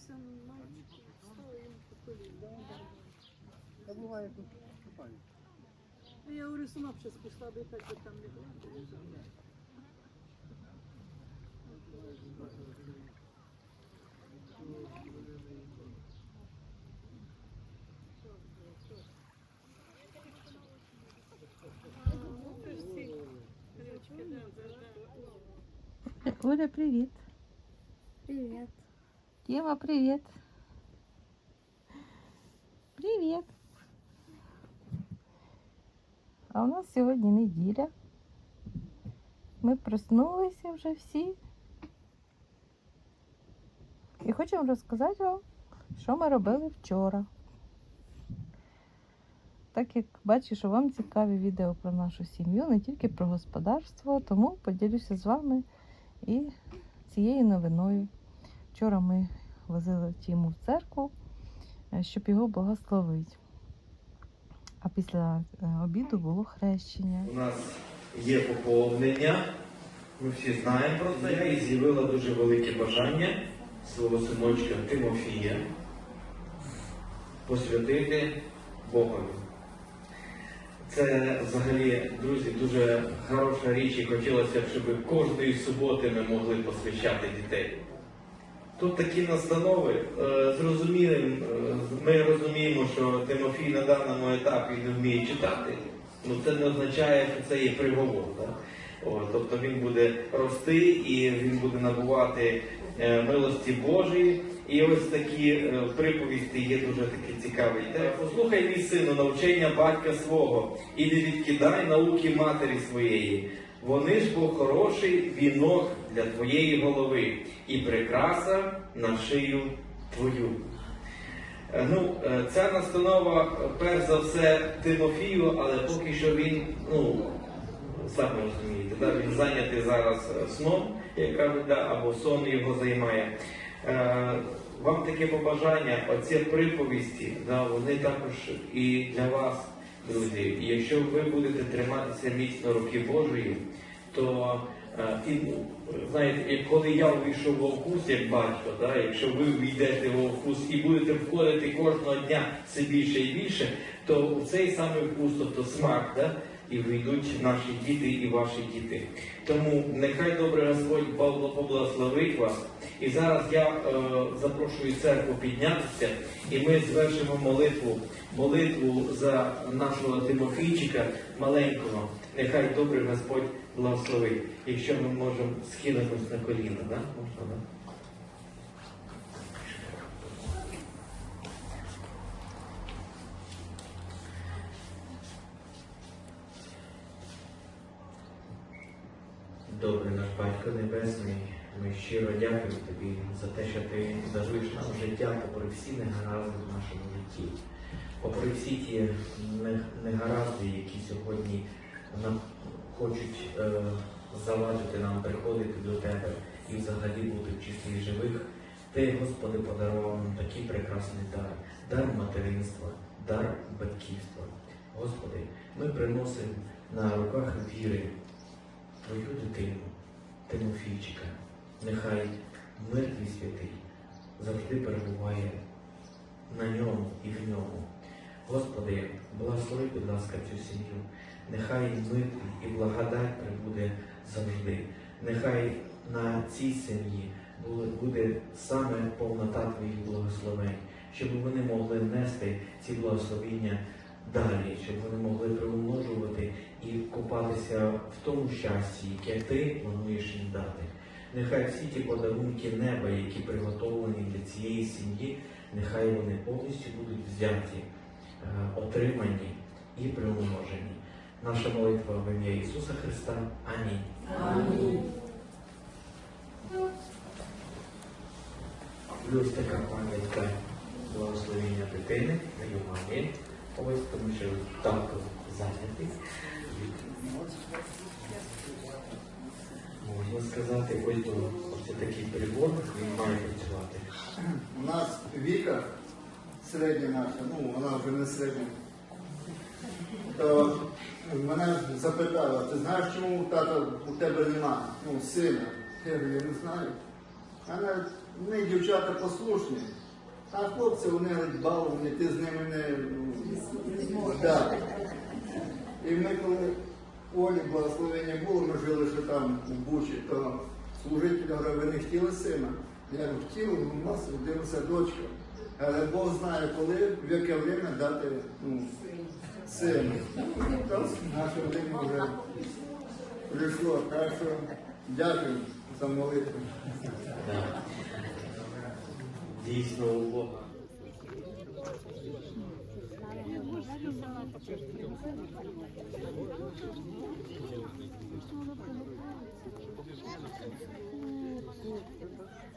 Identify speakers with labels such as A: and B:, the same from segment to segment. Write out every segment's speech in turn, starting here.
A: Дивлюся, мальчики стоїмо по коліна.
B: Та буває тут копають.
A: Ну, Я говорю, сама б ще спішла, аби так би там не було.
C: Оля, привіт.
D: Привет.
C: Тема, привіт. Привіт. А у нас сьогодні неділя. Ми проснулися вже всі. І хочемо розказати вам, що ми робили вчора. Так як бачу, що вам цікаві відео про нашу сім'ю, не тільки про господарство, тому поділюся з вами і цією новиною. Вчора ми возили Тіму в церкву, е, щоб його благословити. А після е, обіду було хрещення.
E: У нас є поповнення, ми всі знаємо про це, і з'явила дуже велике бажання свого синочка Тимофія посвятити Богові. Це взагалі, друзі, дуже хороша річ, і хотілося б, щоб кожної суботи ми могли посвящати дітей. Тут такі настанови е, зрозумілим, е, ми розуміємо, що Тимофій на даному етапі не вміє читати. Ну це не означає, що це є приговор. Так? Тобто він буде рости і він буде набувати е, милості Божої. І ось такі приповісті є дуже такі цікаві. Послухай, мій сину, навчення батька свого, і не відкидай науки матері своєї. Вони ж бо хороший вінок для твоєї голови і прикраса на шию твою. Е, Ну, е, ця настанова, перш за все, Тимофію, але поки що він, ну, самі розумієте, да, він зайнятий зараз е, сном, як кажуть, да, або сон його займає. Вам таке побажання, оці приповісті, да, вони також і для вас, друзі. І якщо ви будете триматися міцно руки Божої, то е, і, знаєте, коли я увійшов в Овкус як батько, да, якщо ви війдете в Овкус і будете входити кожного дня все більше і більше, то в цей самий вкус, тобто смак, да, і вийдуть наші діти і ваші діти. Тому нехай добре Господь Павло поблагословить вас. І зараз я е, запрошую церкву піднятися, і ми звершимо молитву, молитву за нашого Тимофійчика маленького. Нехай добре Господь благословить. Якщо ми можемо схилитись на коліна, да? Можна, да? Добрий наш Батько Небесний, ми щиро дякуємо Тобі за те, що ти даруєш нам життя попри всі негаразди в нашому житті, попри всі ті негаразди, які сьогодні нам хочуть е, завадити нам приходити до Тебе і взагалі бути в числі живих. Ти, Господи, подарував нам такий прекрасний дар, дар материнства, дар батьківства. Господи, ми приносимо на руках віри твою дитину, Тимофійчика, нехай мир твій святий завжди перебуває на ньому і в ньому. Господи, благослови, будь ласка, цю сім'ю. Нехай мир і благодать прибуде завжди. Нехай на цій сім'ї буде- саме повнота твоїх благословень, щоб вони могли нести ці благословіння далі, щоб вони могли приумножувати і купатися в тому щасті, яке ти плануєш їм дати. Нехай всі ті подарунки неба, які приготовлені для цієї сім'ї, нехай вони повністю будуть взяті, е, отримані і приумножені. Наша молитва в ім'я Ісуса Христа. Амінь. Плюс така пам'ятка благословення дитини, даю мамі. Ось тому що тато зайнятий. Можна сказати, ось до ось такий прибор, він має працювати.
B: У нас Віка, середня наша, ну вона вже не середня. То мене запитала, ти знаєш, чому тата у тебе нема? Ну, сина. Я говорю, я не знаю. А навіть ми дівчата послушні, а хлопці вони баловані, ти з ними не. Да. І ми коли Олі благословення було, ми жили ще там у Бучі, то служитель говорить, ви не хотіли сина? Я говорю, хотів, у нас родилася дочка. Але Бог знає, коли, в яке время дати ну, То наше время вже прийшло. Так що дякую за молитву.
F: Дійсно у Бога.
G: Господи,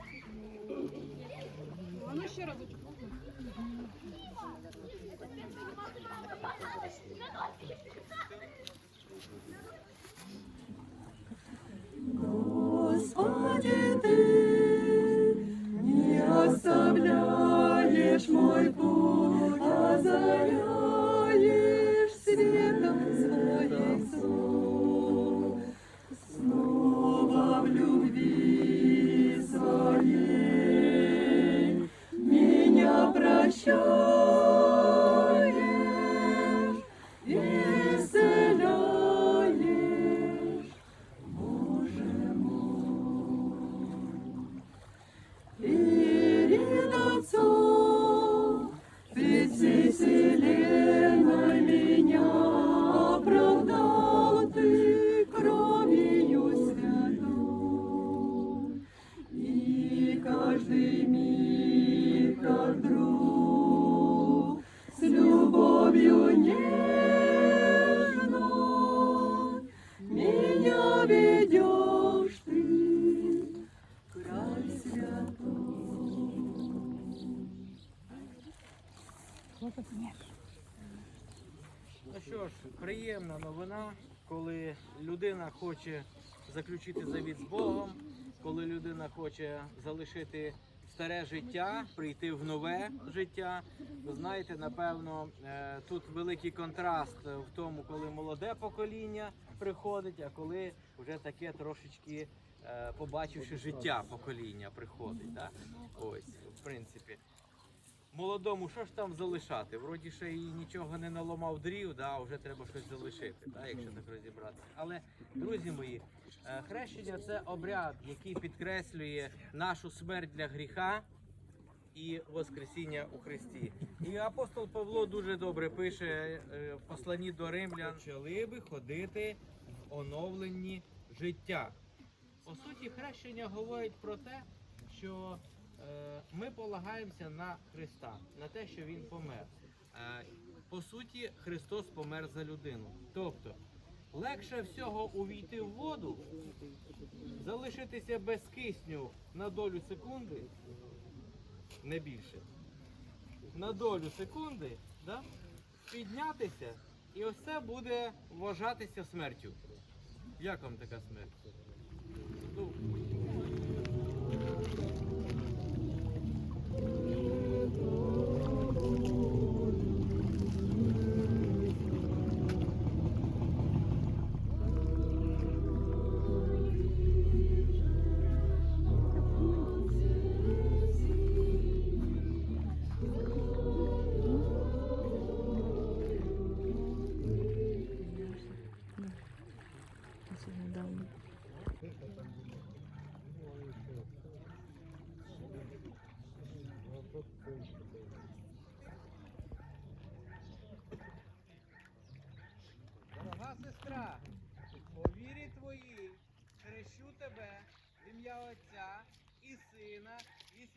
G: прощаешь исцеляешь. Боже мой, перед Отцом ты меня оправдал ты кровью святой. И каждый миг, как друг,
E: хоче заключити завіт з Богом, коли людина хоче залишити старе життя, прийти в нове життя. Ви знаєте, напевно, е, тут великий контраст в тому, коли молоде покоління приходить, а коли вже таке трошечки е, побачивши життя покоління приходить. Да? Ось, в принципі молодому, що ж там залишати? Вроді ще і нічого не наламав дрів, да, вже треба щось залишити, да, якщо так розібратися. Але, друзі мої, е, хрещення це обряд, який підкреслює нашу смерть для гріха і Воскресіння у Христі. І апостол Павло дуже добре пише е, в посланні до римлян, почали би ходити в оновленні життя. По суті, хрещення говорить про те, що ми полагаємося на Христа, на те, що Він помер. Е, по суті, Христос помер за людину. Тобто, легше всього увійти в воду, залишитися без кисню на долю секунди, не більше. На долю секунди, да? піднятися, і ось буде вважатися смертю. Як вам така смерть?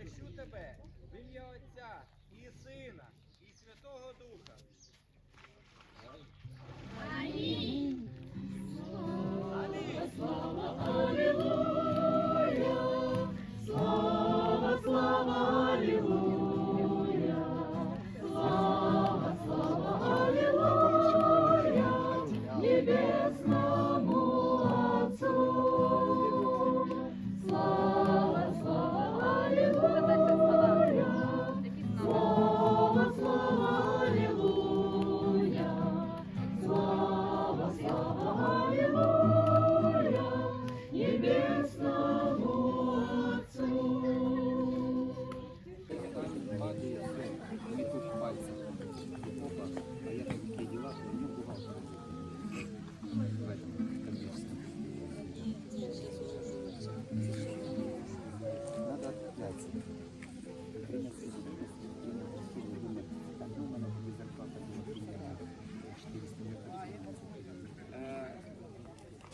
E: хрещу тебе в ім'я Отця і Сина і Святого Духа.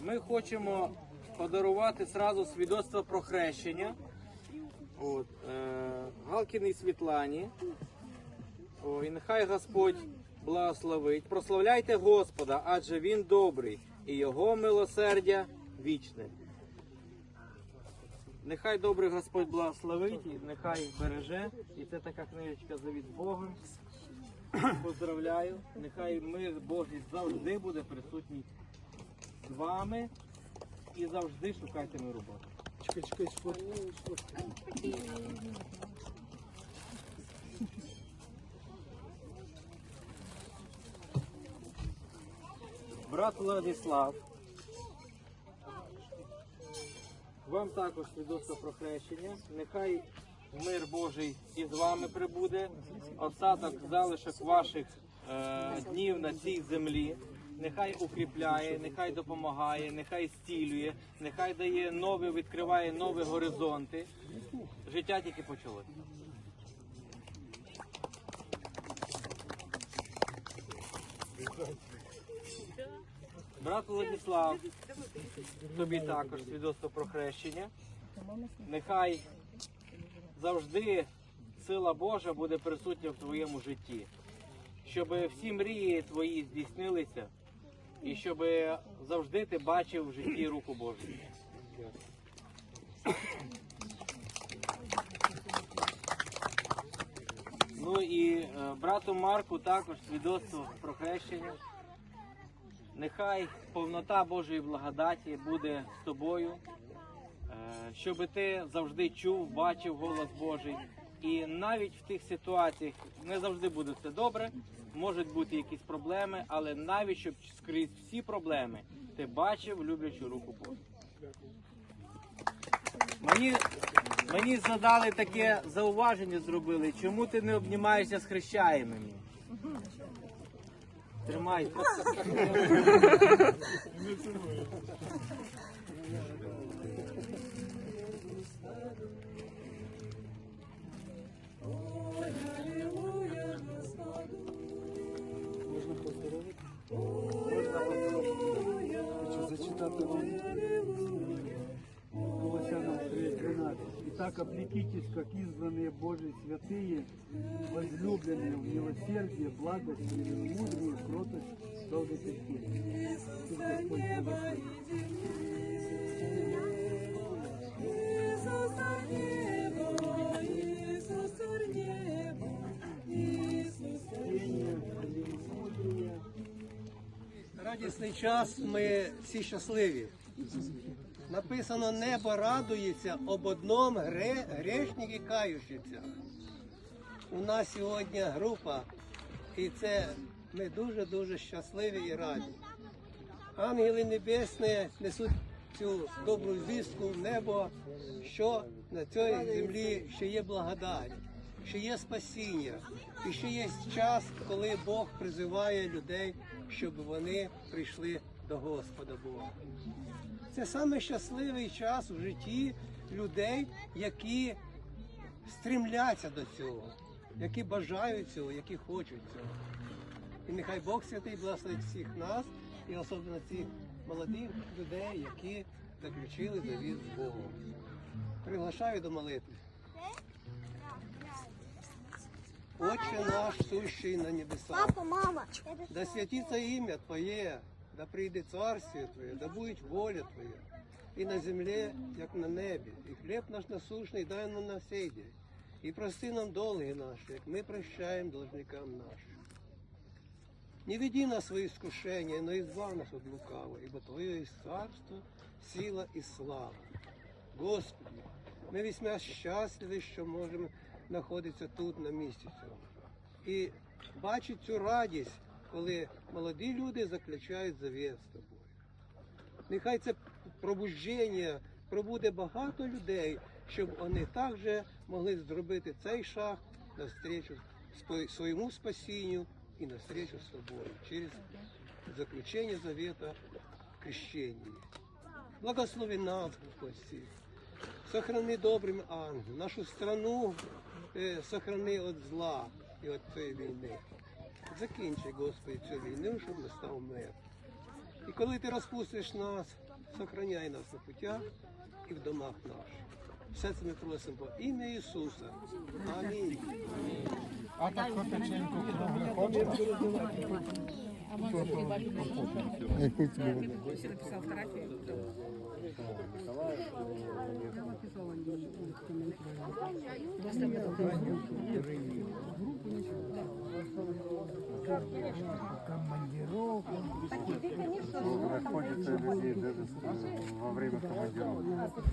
E: Ми хочемо подарувати зразу свідоцтво про хрещення. От, е, Галкіній Світлані. О, і нехай Господь благословить. Прославляйте Господа, адже Він добрий, і Його милосердя вічне. Нехай добрий Господь благословить, і нехай береже. І це така книжечка Завіт з Богом. Поздравляю. Нехай мир Божий завжди буде присутній з вами і завжди шукайте ми роботу.
B: Чекай, чекай, спорт.
E: Брат Владислав. Вам також свідоцтво про хрещення. Нехай мир Божий із вами прибуде. Остаток залишок ваших е, днів на цій землі. Нехай укріпляє, нехай допомагає, нехай стілює, нехай дає нові, відкриває нові горизонти. Життя тільки почалося. Брат Владислав, тобі також свідоцтво про хрещення. Нехай завжди сила Божа буде присутня в твоєму житті, щоб всі мрії твої здійснилися, і щоб завжди ти бачив в житті руку Божу. Ну і е, брату Марку також свідоцтво про хрещення. Нехай повнота Божої благодаті буде з тобою, щоб ти завжди чув, бачив голос Божий. І навіть в тих ситуаціях не завжди буде все добре, можуть бути якісь проблеми, але навіть щоб скрізь всі проблеми ти бачив люблячу руку Божу. Мені, мені задали таке зауваження, зробили, чому ти не обнімаєшся з хрещаємими? Тримайте.
B: Хочу зачитати вам Колосянам 3.13.
H: Так облекитесь, как избранные Божьи святые, возлюбленные в милосердие, благости, мудрее, кротость, долготерпение. Пусть Господь благословит.
I: Радісний час, ми всі щасливі. Написано, небо радується об одному гре, грешник і кающиться. У нас сьогодні група, і це ми дуже-дуже щасливі і раді. Ангели небесні несуть цю добру звістку в небо, що на цій землі ще є благодать, ще є спасіння, і ще є час, коли Бог призиває людей, щоб вони прийшли до Господа Бога. Це саме щасливий час в житті людей, які стремляться до цього, які бажають цього, які хочуть цього. І нехай Бог святий благословить всіх нас і особливо цих молодих людей, які заключили завіт з Богом. Приглашаю до молитви. Отче наш, сущий на небесах,
J: Папа, мама,
I: да святится имя Твое, да прийде царствие Твое, да будет воля Твоя, и на земле, як на небі, і хліб наш насущний дай нам на сей день, і прости нам долги наші, як ми прощаємо должникам нашим. Не веди нас в свои искушения, но избав нас от лукавого, ибо Твое есть царство, сила и слава. Господи, ми весьма щасливі, що можемо знаходитися тут, на місці цьому. І бачить цю радість, коли молоді люди заключають завіт з тобою. Нехай це пробудження пробуде багато людей, щоб вони також могли зробити цей шаг навстрічу своєму спасінню і навстрічу з тобою через заключення завета крещення. Благослови нас, Господь. Сохрани добрим ангел, нашу страну сохрани від зла і від цієї війни. Закінчи, Господи, цю війну, щоб настав мир. І коли ти розпустиш нас, сохраняй нас на путях і в домах наших. Все це ми просимо по ім'я Ісуса. Амінь.
K: Находится людей даже во время командировки.